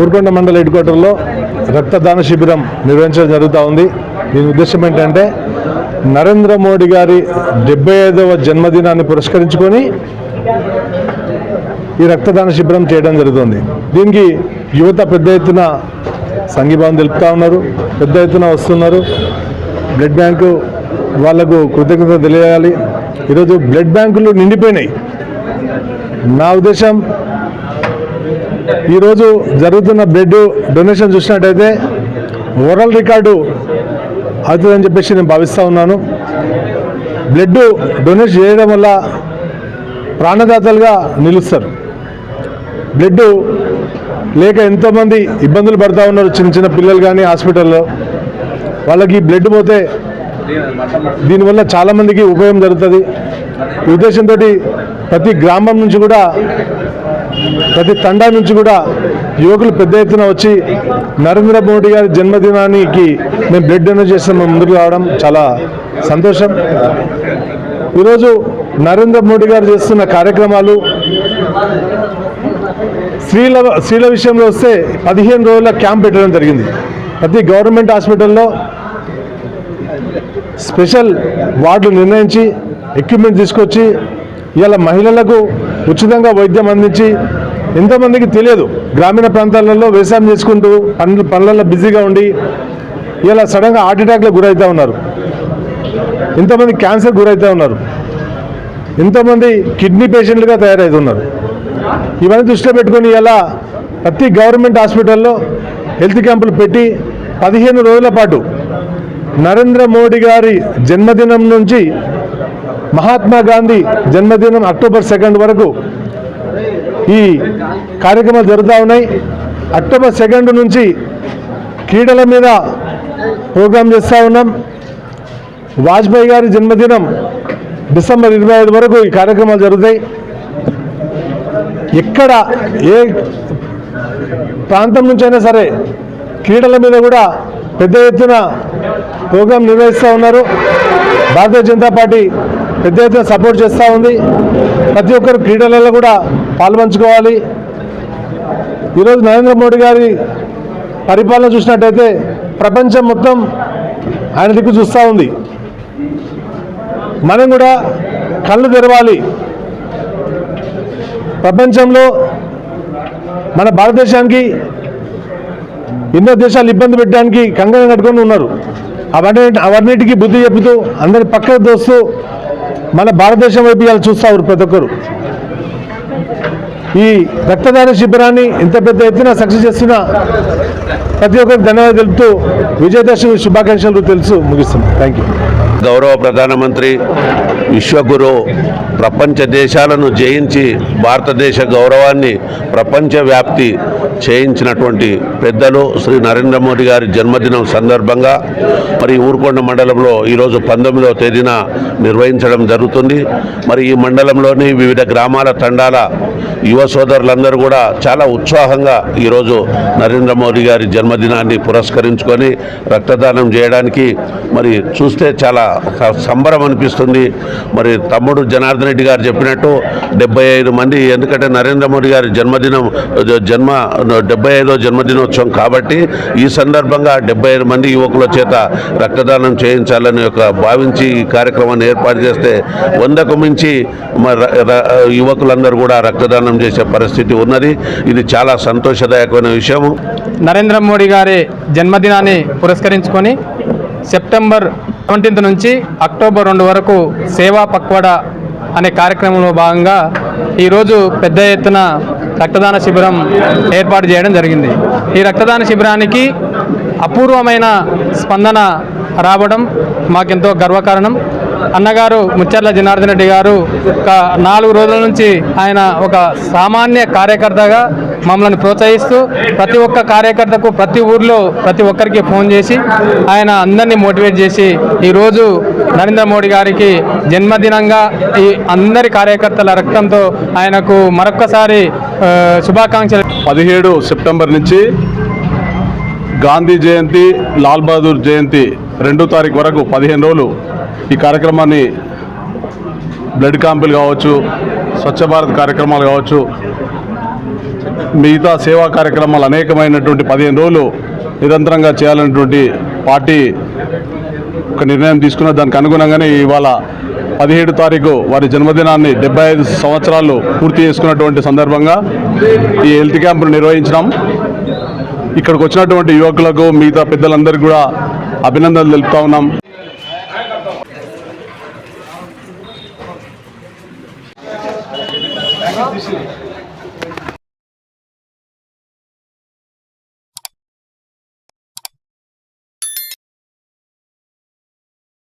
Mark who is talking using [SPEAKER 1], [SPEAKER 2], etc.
[SPEAKER 1] ఊరుకొండ మండల హెడ్ క్వార్టర్లో రక్తదాన శిబిరం నిర్వహించడం జరుగుతూ ఉంది. దీని ఉద్దేశం ఏంటంటే నరేంద్ర మోడీ గారి డెబ్బై ఐదవ జన్మదినాన్ని పురస్కరించుకొని ఈ రక్తదాన శిబిరం చేయడం జరుగుతుంది. దీనికి యువత పెద్ద ఎత్తున సంఘీభావం తెలుపుతూ ఉన్నారు పెద్ద ఎత్తున వస్తున్నారు. బ్లడ్ బ్యాంకు వాళ్ళకు కృతజ్ఞత తెలియాలి. ఈరోజు బ్లడ్ బ్యాంకులు నిండిపోయినాయి. నా ఉద్దేశం ఈరోజు జరుగుతున్న బ్లడ్ డొనేషన్ చూసినట్టయితే వరల్డ్ రికార్డు అవుతుందని చెప్పేసి నేను భావిస్తూ ఉన్నాను. బ్లడ్ డొనేట్ చేయడం వల్ల ప్రాణదాతలుగా నిలుస్తారు. బ్లడ్ లేక ఎంతోమంది ఇబ్బందులు పడుతూ ఉన్నారు చిన్న చిన్న పిల్లలు కానీ హాస్పిటల్లో. వాళ్ళకి బ్లడ్ పోతే దీనివల్ల చాలామందికి ఉపయోగం జరుగుతుంది. ఉద్దేశంతో ప్రతి గ్రామం నుంచి కూడా ప్రతి తండా నుంచి కూడా యువకులు పెద్ద ఎత్తున వచ్చి నరేంద్ర మోడీ గారి జన్మదినానికి మేము బ్లడ్ డొనేట్ చేస్తాం మేము ముందుకు రావడం చాలా సంతోషం. ఈరోజు నరేంద్ర మోడీ గారు చేస్తున్న కార్యక్రమాలు స్త్రీల స్త్రీల విషయంలో వస్తే పదిహేను రోజుల క్యాంప్ పెట్టడం జరిగింది. ప్రతి గవర్నమెంట్ హాస్పిటల్లో స్పెషల్ వార్డులు నిర్ణయించి ఎక్విప్మెంట్ తీసుకొచ్చి ఇవాళ మహిళలకు ఉచితంగా వైద్యం అందించి ఎంతోమందికి తెలియదు. గ్రామీణ ప్రాంతాలలో వ్యవసాయం చేసుకుంటూ పనులు పనులలో బిజీగా ఉండి ఇలా సడన్గా హార్ట్ అటాక్లో గురవుతూ ఉన్నారు. ఎంతోమంది క్యాన్సర్ గురవుతూ ఉన్నారు. ఎంతోమంది కిడ్నీ పేషెంట్లుగా తయారవుతున్నారు ఇవన్నీ దృష్టిలో పెట్టుకొని ఇలా ప్రతి గవర్నమెంట్ హాస్పిటల్లో హెల్త్ క్యాంపులు పెట్టి పదిహేను రోజుల పాటు నరేంద్ర మోడీ గారి జన్మదినం నుంచి మహాత్మా గాంధీ జన్మదినం అక్టోబర్ సెకండ్ వరకు ఈ కార్యక్రమాలు జరుగుతూ ఉన్నాయి. అక్టోబర్ సెకండ్ నుంచి క్రీడల మీద ప్రోగ్రాం చేస్తూ ఉన్నాం. వాజ్పేయి గారి జన్మదినం డిసెంబర్ ఇరవై ఐదు వరకు ఈ కార్యక్రమాలు జరుగుతాయి. ఎక్కడ ఏ ప్రాంతం నుంచైనా సరే క్రీడల మీద కూడా పెద్ద ఎత్తున ప్రోగ్రాం నిర్వహిస్తూ ఉన్నారు. భారతీయ జనతా పార్టీ పెద్ద ఎత్తున సపోర్ట్ చేస్తూ ఉంది. ప్రతి ఒక్కరు క్రీడలలో కూడా పాల్పంచుకోవాలి. ఈరోజు నరేంద్ర మోడీ గారి పరిపాలన చూసినట్టయితే ప్రపంచం మొత్తం ఆయన దిక్కు చూస్తూ ఉంది. మనం కూడా కళ్ళు తెరవాలి. ప్రపంచంలో మన భారతదేశానికి ఎన్నో దేశాలు ఇబ్బంది పెట్టడానికి కంగనం కట్టుకొని ఉన్నారు. అవన్నీ అవన్నిటికీ బుద్ధి చెబుతూ అందరి పక్కకు దోస్తూ మన భారతదేశం వైపు ఇవాళ చూస్తూ ఉన్నారు ప్రతి ఒక్కరు. ఈ రక్తదాన శిబిరాన్ని ఇంత పెద్ద ఎత్తున సక్సెస్ చేస్తున్న ప్రతి ఒక్కరికి ధన్యవాదాలు తెలుపుతూ విజయదశమి శుభాకాంక్షలు తెలుసు ముగిస్తున్నాం. థ్యాంక్ యూ
[SPEAKER 2] గౌరవ ప్రధానమంత్రి విశ్వగురు ప్రపంచ దేశాలను జయించి భారతదేశ గౌరవాన్ని ప్రపంచ వ్యాప్తి చేయించినటువంటి పెద్దలు శ్రీ నరేంద్ర మోడీ గారి జన్మదినం సందర్భంగా మరి ఊరుకొండ మండలంలో ఈరోజు పంతొమ్మిదవ తేదీన నిర్వహించడం జరుగుతుంది. మరి ఈ మండలంలోని వివిధ గ్రామాల తండాల యువ సోదరులందరూ కూడా చాలా ఉత్సాహంగా ఈరోజు నరేంద్ర మోడీ గారి జన్మదినాన్ని పురస్కరించుకొని రక్తదానం చేయడానికి మరి చూస్తే చాలా స- సంబరం అనిపిస్తుంది. మరి తమ్ముడు జనార్దన్ రెడ్డి గారు చెప్పినట్టు డెబ్బై ఐదు మంది ఎందుకంటే నరేంద్ర మోడీ గారి జన్మదినం జన్మ డెబ్బై ఐదో జన్మదినోత్సవం కాబట్టి ఈ సందర్భంగా డెబ్బై ఐదు మంది యువకుల చేత రక్తదానం చేయించాలని ఒక భావించి ఈ కార్యక్రమాన్ని ఏర్పాటు చేస్తే వందకు మించి ర- యువకులందరూ కూడా రక్తదానం చేసే పరిస్థితి ఉన్నది. ఇది చాలా సంతోషదాయకమైన విషయము.
[SPEAKER 3] నరేంద్ర మోడీ గారి జన్మదినాన్ని పురస్కరించుకొని సెప్టెంబర్ ట్వంటీన్త్ నుంచి అక్టోబర్ రెండు వరకు సేవా పక్వాడా అనే కార్యక్రమంలో భాగంగా ఈరోజు పెద్ద ఎత్తున రక్తదాన శిబిరం ఏర్పాటు చేయడం జరిగింది. ఈ రక్తదాన శిబిరానికి అపూర్వమైన స్పందన రావడం మాకెంతో గర్వకారణం. అన్నగారు ముచ్చర్ల జనార్దన్ రెడ్డి గారు ఒక నాలుగు రోజుల నుంచి ఆయన ఒక సామాన్య కార్యకర్తగా మమ్మల్ని ప్రోత్సహిస్తూ ప్రతి ఒక్క కార్యకర్తకు ప్రతి ఊర్లో ప్రతి ఒక్కరికి ఫోన్ చేసి ఆయన అందరినీ మోటివేట్ చేసి ఈరోజు నరేంద్ర మోడీ గారికి జన్మదినంగా ఈ అందరి కార్యకర్తల రక్తంతో ఆయనకు మరొక్కసారి శుభాకాంక్షలు.
[SPEAKER 4] పదిహేడు సెప్టెంబర్ నుంచి గాంధీ జయంతి లాల్ బహదూర్ జయంతి రెండో తారీఖు వరకు పదిహేను రోజులు ఈ కార్యక్రమాన్ని బ్లడ్ క్యాంపులు కావచ్చు స్వచ్ఛ భారత్ కార్యక్రమాలు కావచ్చు మిగతా సేవా కార్యక్రమాలు అనేకమైనటువంటి పదిహేను రోజులు నిరంతరంగా చేయాలనేటువంటి పార్టీ ఒక నిర్ణయం తీసుకున్న దానికి అనుగుణంగానే ఇవాళ పదిహేడు తారీఖు వారి జన్మదినాన్ని డెబ్బై ఐదు సంవత్సరాలు పూర్తి చేసుకున్నటువంటి సందర్భంగా ఈ హెల్త్ క్యాంపును నిర్వహించినాం. ఇక్కడికి వచ్చినటువంటి యువకులకు మిగతా పెద్దలందరికీ కూడా అభినందనలు తెలుపుతా ఉన్నాం. Teşekkür ederim.